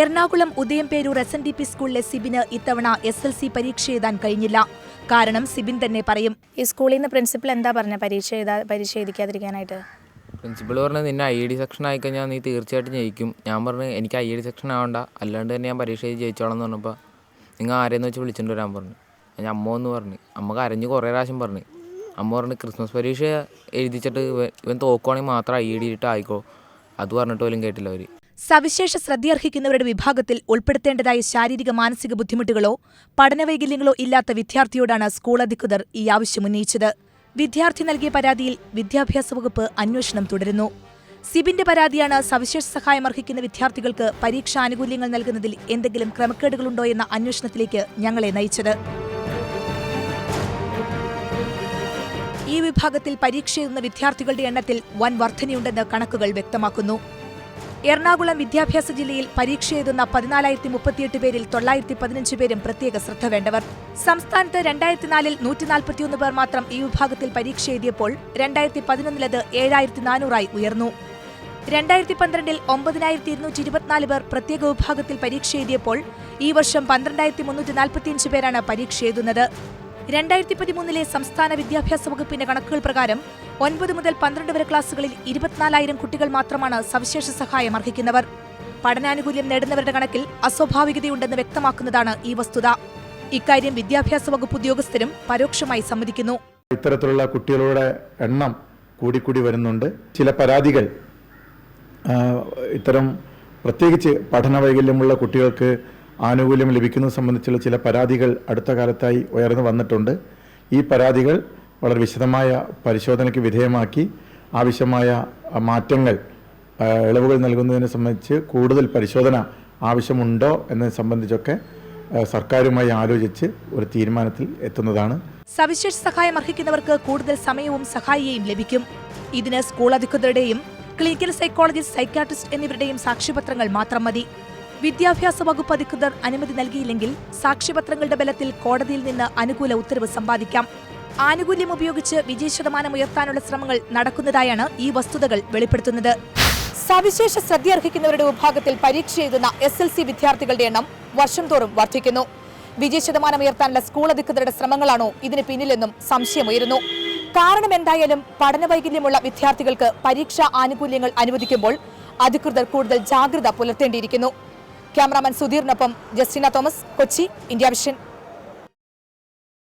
Ernakulam Udayamperoor S N D P സ്കൂളിലെ സിബിന് ഇത്തവണ എസ് എൽ സി പരീക്ഷ എഴുതാൻ കഴിഞ്ഞില്ല. കാരണം സിബിൻ തന്നെ പറയും. ഈ സ്കൂളിൽ നിന്ന് പ്രിൻസിപ്പൽ എന്താ പറഞ്ഞ? പരീക്ഷ എഴുതാ പരീക്ഷ എഴുതിക്കാതിരിക്കാനായിട്ട് പ്രിൻസിപ്പൾ പറഞ്ഞത് നിന്നെ ഐ ഡി സെക്ഷൻ ആയിക്കഴിഞ്ഞാൽ നീ തീർച്ചയായിട്ടും ജയിക്കും. ഞാൻ പറഞ്ഞു എനിക്ക് ഐ ഡി സെക്ഷൻ ആവണ്ട. അല്ലാണ്ട് തന്നെ ഞാൻ പരീക്ഷ എഴുതി ജയിച്ചോളാം എന്ന് പറഞ്ഞപ്പോൾ നിങ്ങൾ ആരെയെന്ന് വെച്ച് വിളിച്ചിട്ട് വരാൻ പറഞ്ഞു. ഞാൻ അമ്മ എന്ന് പറഞ്ഞു. അമ്മ കരഞ്ഞ് കുറേ പ്രാവശ്യം പറഞ്ഞു. അമ്മ പറഞ്ഞു ക്രിസ്മസ് പരീക്ഷ എഴുതിച്ചിട്ട് ഇവൻ ഇവൻ തോക്കുവാണെങ്കിൽ മാത്രം ഐ ഡി ഇട്ട് ആയിക്കോ. അത് പറഞ്ഞിട്ട് പോലും കേട്ടില്ല അവർ സവിശേഷ ശ്രദ്ധയർഹിക്കുന്നവരുടെ വിഭാഗത്തിൽ ഉൾപ്പെടുത്തേണ്ടതായ ശാരീരിക മാനസിക ബുദ്ധിമുട്ടുകളോ പഠനവൈകല്യങ്ങളോ ഇല്ലാത്ത വിദ്യാർത്ഥിയോടാണ് സ്കൂൾ അധികൃതർ ഈ ആവശ്യം ഉന്നയിച്ചത്. വിദ്യാർത്ഥി നൽകിയ പരാതിയിൽ വിദ്യാഭ്യാസ വകുപ്പ് അന്വേഷണം തുടരുന്നു. സിബിന്റെ പരാതിയാണ് സവിശേഷ സഹായം അർഹിക്കുന്ന വിദ്യാർത്ഥികൾക്ക് പരീക്ഷാ ആനുകൂല്യങ്ങൾ നൽകുന്നതിൽ എന്തെങ്കിലും ക്രമക്കേടുകളുണ്ടോ എന്ന അന്വേഷണത്തിലേക്ക് ഞങ്ങളെ നയിച്ചത്. ഈ വിഭാഗത്തിൽ പരീക്ഷ എഴുതുന്ന വിദ്യാർത്ഥികളുടെ എണ്ണത്തിൽ വൻ വർധനയുണ്ടെന്ന് കണക്കുകൾ വ്യക്തമാക്കുന്നു. എറണാകുളം വിദ്യാഭ്യാസ ജില്ലയിൽ പരീക്ഷ എഴുതുന്ന പതിനാലായിരത്തി മുപ്പത്തിയെട്ട് പേരിൽ തൊള്ളായിരത്തി പതിനഞ്ച് പേരും പ്രത്യേക ശ്രദ്ധ വേണ്ടവർ. സംസ്ഥാനത്ത് രണ്ടായിരത്തി നാലിൽ നൂറ്റി നാൽപ്പത്തിയൊന്ന് പേർ മാത്രം ഈ വിഭാഗത്തിൽ പരീക്ഷ എഴുതിയപ്പോൾ രണ്ടായിരത്തി പതിനൊന്നിലത് ഏഴായിരത്തി നാനൂറായി ഉയർന്നു. രണ്ടായിരത്തി പന്ത്രണ്ടിൽ ഒമ്പതിനായിരത്തി ഇരുന്നൂറ്റി ഇരുപത്തിനാല് പേർ പ്രത്യേക വിഭാഗത്തിൽ പരീക്ഷ എഴുതിയപ്പോൾ ഈ വർഷം പന്ത്രണ്ടായിരത്തി മുന്നൂറ്റി നാൽപ്പത്തിയഞ്ച് പേരാണ് പരീക്ഷ എഴുതുന്നത്. രണ്ടായിരത്തി പതിമൂന്നിലെ സംസ്ഥാന വിദ്യാഭ്യാസ വകുപ്പിന്റെ കണക്കുകൾ പ്രകാരം ഒൻപത് മുതൽ പന്ത്രണ്ട് വരെ ക്ലാസുകളിൽ ഇരുപത്തിനാലായിരം കുട്ടികൾ മാത്രമാണ് സവിശേഷ സഹായം അർഹിക്കുന്നവർ. പഠനാനുകൂല്യം നേടുന്നവരുടെ കണക്കിൽ അസ്വാഭാവികതയുണ്ടെന്ന് വ്യക്തമാക്കുന്നതാണ് ഈ വസ്തുത. ഇക്കാര്യം വിദ്യാഭ്യാസ വകുപ്പ് ഉദ്യോഗസ്ഥരും പരോക്ഷമായി സമ്മതിക്കുന്നു. ഇത്തരത്തിലുള്ള കുട്ടികളുടെ എണ്ണം കൂടിക്കൂടി വരുന്നുണ്ട്. ചില പരാതികൾ ഇത്തരം പ്രത്യേകിച്ച് പഠന വൈകല്യമുള്ള കുട്ടികൾക്ക് ആനുകൂല്യം ലഭിക്കുന്നത് സംബന്ധിച്ചുള്ള ചില പരാതികൾ അടുത്ത കാലത്തായി ഉയർന്നു വന്നിട്ടുണ്ട്. ഈ പരാതികൾ വളരെ വിശദമായ പരിശോധനയ്ക്ക് വിധേയമാക്കി ആവശ്യമായ മാറ്റങ്ങൾ ഇളവുകൾ നൽകുന്നതിനെ സംബന്ധിച്ച് കൂടുതൽ പരിശോധന ആവശ്യമുണ്ടോ എന്നതിനെ സംബന്ധിച്ചൊക്കെ സർക്കാരുമായി ആലോചിച്ച് ഒരു തീരുമാനത്തിൽ എത്തുന്നതാണ്. സവിശേഷ സഹായം അർഹിക്കുന്നവർക്ക് കൂടുതൽ സമയവും സഹായിയെയും ലഭിക്കും. ഇതിന് സ്കൂൾ അധികൃതരുടെയും ക്ലിനിക്കൽ സൈക്കോളജിസ്റ്റ് സൈക്കാട്രിസ്റ്റ് എന്നിവരുടെയും സാക്ഷ്യപത്രങ്ങൾ മാത്രം മതി. വിദ്യാഭ്യാസ വകുപ്പ് അധികൃതർ അനുമതി നൽകിയില്ലെങ്കിൽ സാക്ഷ്യപത്രങ്ങളുടെ ബലത്തിൽ കോടതിയിൽ നിന്ന് അനുകൂല ഉത്തരവ് സമ്പാദിക്കാം. ആനുകൂല്യം ഉപയോഗിച്ച് വിജയ ശതമാനം ഉയർത്താനുള്ള ശ്രമങ്ങൾ നടക്കുന്നതായാണ് ഈ വസ്തുതകൾ വെളിപ്പെടുത്തുന്നത്. സവിശേഷ ശ്രദ്ധയർഹിക്കുന്നവരുടെ വിഭാഗത്തിൽ പരീക്ഷ എഴുതുന്ന എസ് എൽ സി വിദ്യാർത്ഥികളുടെ എണ്ണം വർഷം തോറും വർദ്ധിക്കുന്നു. വിജയ ശതമാനം ഉയർത്താനുള്ള സ്കൂൾ അധികൃതരുടെ ശ്രമങ്ങളാണോ ഇതിന് പിന്നിലെന്നും സംശയമുയരുന്നു. കാരണം എന്തായാലും പഠനവൈകല്യമുള്ള വിദ്യാർത്ഥികൾക്ക് പരീക്ഷാ ആനുകൂല്യങ്ങൾ അനുവദിക്കുമ്പോൾ അധികൃതർ കൂടുതൽ ജാഗ്രത പുലർത്തേണ്ടിയിരിക്കുന്നു. Cameraman സുധീറിനൊപ്പം Justina Thomas Kochi India Vision.